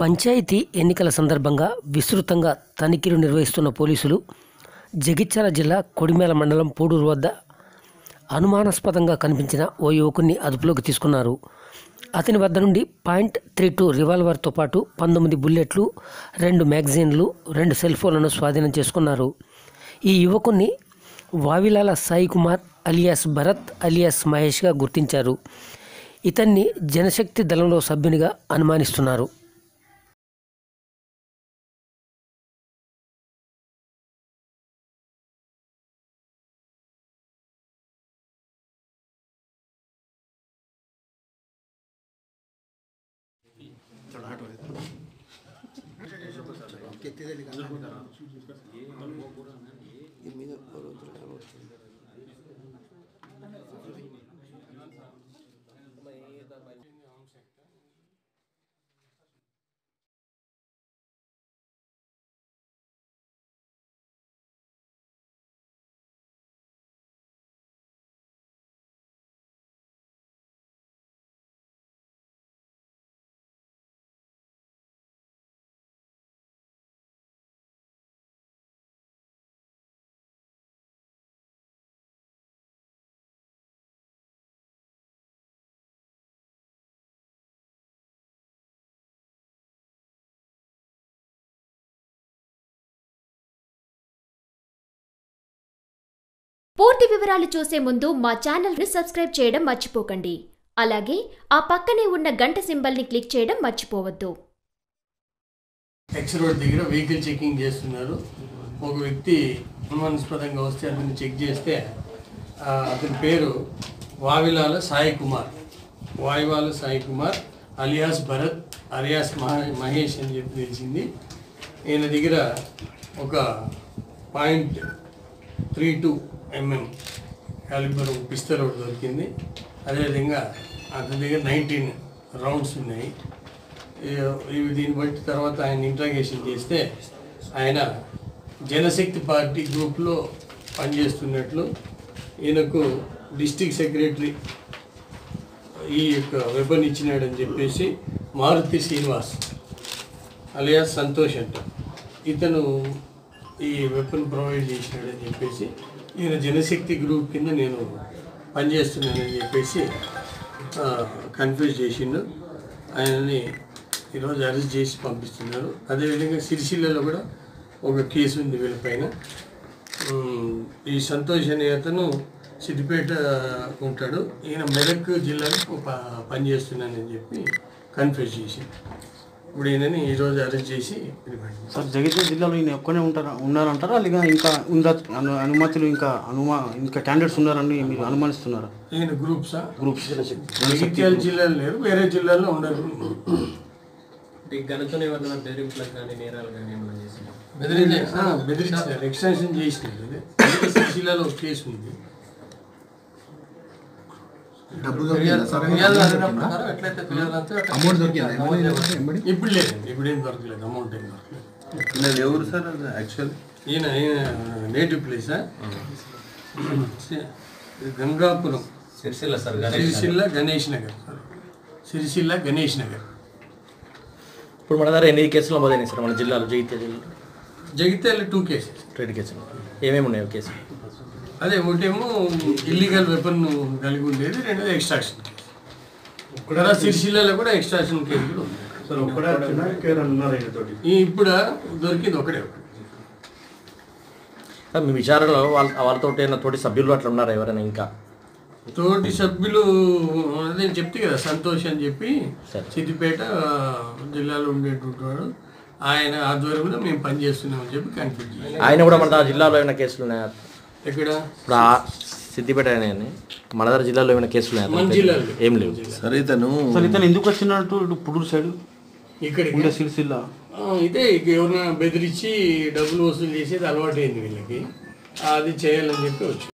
పంచాయతీ ఎన్నికల సందర్భంగా విస్తృతంగా తనిఖీలు నిర్వహిస్తున్న పోలీసులు జగిత్యాల జిల్లా కొడిమేల మండలం పూడూరు వద్ద అనుమానాస్పదంగా కనిపించిన ఓ యువకుడిని అదుపులోకి తీసుకున్నారు. అతని వద్ద నుండి పాయింట్ త్రీ టూ రివాల్వర్తో పాటు పంతొమ్మిది బుల్లెట్లు రెండు మ్యాగజైన్లు రెండు సెల్ ఫోన్లను స్వాధీనం చేసుకున్నారు. ఈ యువకుణ్ణి వావిలాల సాయి కుమార్ అలియాస్ భరత్ అలియాస్ మహేష్గా గుర్తించారు. ఇతన్ని జనశక్తి దళంలో సభ్యునిగా అనుమానిస్తున్నారు. ఎత్తేదండి పూర్తి వివరాలు చూసే ముందు మా ఛానల్ని సబ్స్క్రైబ్ చేయడం మర్చిపోకండి. అలాగే ఆ పక్కనే ఉన్న గంట సింబల్ని క్లిక్ చేయడం మర్చిపోవద్దు. ఎక్స్ రోడ్ దగ్గర వెహికల్ చెకింగ్ చేస్తున్నారు. ఒక వ్యక్తి అనుమానాస్పదంగా వస్తే అతన్ని చెక్ చేస్తే అతని పేరు వావిలాల సాయి కుమార్. వాయువాల సాయి కుమార్ అలియాస్ భరత్ అలియాస్ మహేష్ అని చెప్పి తెలిసింది. ఈయన దగ్గర ఒక point three two MM calibre pistol ఒకటి దొరికింది. అదేవిధంగా అతని దగ్గర నైన్టీన్ రౌండ్స్ ఉన్నాయి. ఇవి దీన్ని బట్టి తర్వాత ఆయన ఇంట్రాగేషన్ చేస్తే ఆయన జనశక్తి పార్టీ గ్రూప్లో పనిచేస్తున్నట్లు ఈయనకు డిస్టిక్ సెక్రటరీ ఈ యొక్క వెబన్ ఇచ్చినాడని చెప్పేసి మారుతి శ్రీనివాస్ అలియా సంతోష్ అంట. ఇతను ఈ వెపన్ ప్రొవైడ్ చేసినాడని చెప్పేసి ఈయన జనశక్తి గ్రూప్ కింద నేను పనిచేస్తున్నానని చెప్పేసి కన్ఫ్యూజ్ చేసిండు. ఆయనని ఈరోజు అరెస్ట్ చేసి పంపిస్తున్నారు. అదేవిధంగా సిరిసిల్లలో కూడా ఒక కేసు ఉంది వీళ్ళపైన ఈ సంతోష్ అనే అతను సిద్దిపేట ఉంటాడు. ఈయన మెదక్ జిల్లాలో ప- పనిచేస్తున్నానని చెప్పి కన్ఫ్యూజ్ చేసింది ఇప్పుడు ఈయనని ఈరోజు అరెస్ట్ చేసి. సార్ జగిత్యాల జిల్లాలో ఈయన ఒక్కనే ఉంటారా ఉన్నారంటారా? లేక ఇంకా ఉందా అను అనుమతులు ఇంకా అనుమా ఇంకా క్యాండిడేట్స్ ఉన్నారని మీరు అనుమానిస్తున్నారా? ఈయన గ్రూప్సా గ్రూప్స్ జగిత్యాల జిల్లాలో లేరు వేరే జిల్లాలో ఉండరు. గణతో ఏమన్నా బెదిరింపులకు కానీ నేరాలు కానీ ఏమన్నా చేసింది బెదిరించారు ఎక్స్టెన్షన్ చేసినారు. ఒక కేసు ఉంది. ఇప్పుడు లేదు ఇప్పుడు ఏం దొరకలేదు అమౌంట్ ఏం దొరకలేదు. ఎవరు సార్ యాక్చువల్ ఈయన ఈయన నేటివ్ ప్లేసా గంగాపురం. సిరిసిల్ల సార్ సిరిసిల్ల గణేష్ నగర్ సిరిసిల్ల గణేష్ నగర్. ఇప్పుడు మన దగ్గర ఎన్ని కేసులు నమోదైనాయి సార్ మన జిల్లాలో? జగిత్యాల జిల్లాలో? జగిత్యాల టూ కేసెస్ ట్రేడ్ కేసులు. ఏమేమి ఉన్నాయి కేసులు? అదే ఒకటేమో ఇల్లీగల్ వెపన్ కలిగి ఉండేది రెండోది ఎక్స్ట్రాక్షన్ కేసు సిరిసిల్లలో కూడా ఎక్స్ట్రాక్షన్ కేసులు ఉన్నాయి సార్ ఒక్కడే ఉన్నారు ఈయనతోటి ఈ ఇప్పుడు దొరికింది ఒకటే ఒకటి మీ విచారణలో వాళ్ళ వాళ్ళతో తోటి సభ్యులు అట్లా ఉన్నారా ఎవరైనా ఇంకా? తోటి సభ్యులు అదే చెప్తే కదా సంతోష్ అని చెప్పి. సిద్దిపేట జిల్లాలో ఉండేటువంటి వాడు. ఆయన ఆధ్వర్యంలో మేము పనిచేస్తున్నామని చెప్పి చేయాలి ఆయన కూడా మన జిల్లాలో ఏమైనా కేసులు ఉన్నాయా? ఎక్కడ? ఇప్పుడు ఆ సిద్దిపేట దగ్గర జిల్లాలో ఏమైనా కేసులు ఏం లేవు. సరే ఇతను సార్ ఇతను ఎందుకు వచ్చినట్టు ఇటు పుడూరు సైడ్? ఇక్కడికి? ఉండే సిరిసిల్ల. ఇదే ఇక ఎవరైనా బెదిరించి డబ్బులు వసూలు చేసేది అలవాటు అయింది వీళ్ళకి. అది చేయాలని చెప్పి వచ్చి.